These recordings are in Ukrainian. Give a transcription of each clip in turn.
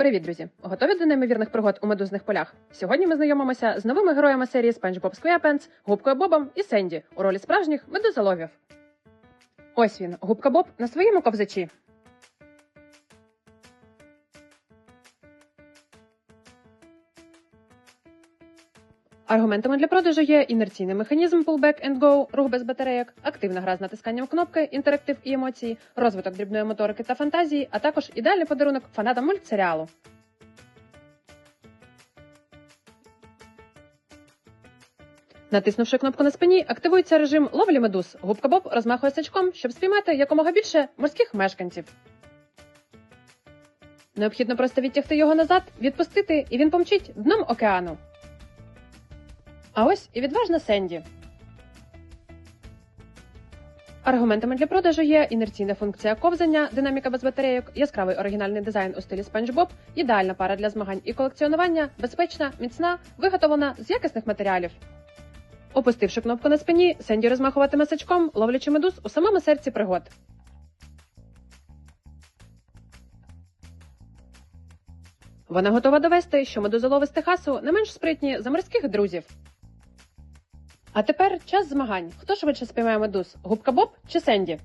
Привіт, друзі! Готові до неймовірних пригод у медузних полях? Сьогодні ми знайомимося з новими героями серії Спанч Боб Сквепенс, Губкою Бобом і Сенді у ролі справжніх медузоловів. Ось він, Губка Боб на своєму ковзачі. Аргументами для продажу є інерційний механізм pullback and go, рух без батарейок, активна гра з натисканням кнопки, інтерактив і емоції, розвиток дрібної моторики та фантазії, а також ідеальний подарунок фанатам мультсеріалу. Натиснувши кнопку на спині, активується режим ловлі медуз. Губка Боб розмахує сачком, щоб спіймати якомога більше морських мешканців. Необхідно просто відтягти його назад, відпустити, і він помчить дном океану. А ось і відважна Сенді. Аргументами для продажу є інерційна функція ковзання, динаміка без батарейок, яскравий оригінальний дизайн у стилі SpongeBob, ідеальна пара для змагань і колекціонування, безпечна, міцна, виготовлена з якісних матеріалів. Опустивши кнопку на спині, Сенді розмахуватиме сачком, ловлячи медуз у самому серці пригод. Вона готова довести, що медузолови з Техасу не менш спритні за морських друзів. А тепер час змагань. Хто швидше спіймає медуз? Губка Боб чи Сенді?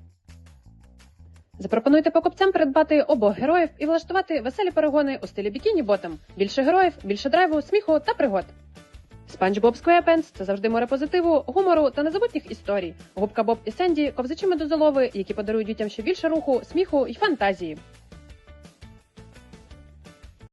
Запропонуйте покупцям придбати обох героїв і влаштувати веселі перегони у стилі бікіні ботом. Більше героїв, більше драйву, сміху та пригод. SpongeBob SquarePants – це завжди море позитиву, гумору та незабутніх історій. Губка Боб і Сенді – ковзачі медузолови, які подарують дітям ще більше руху, сміху і фантазії.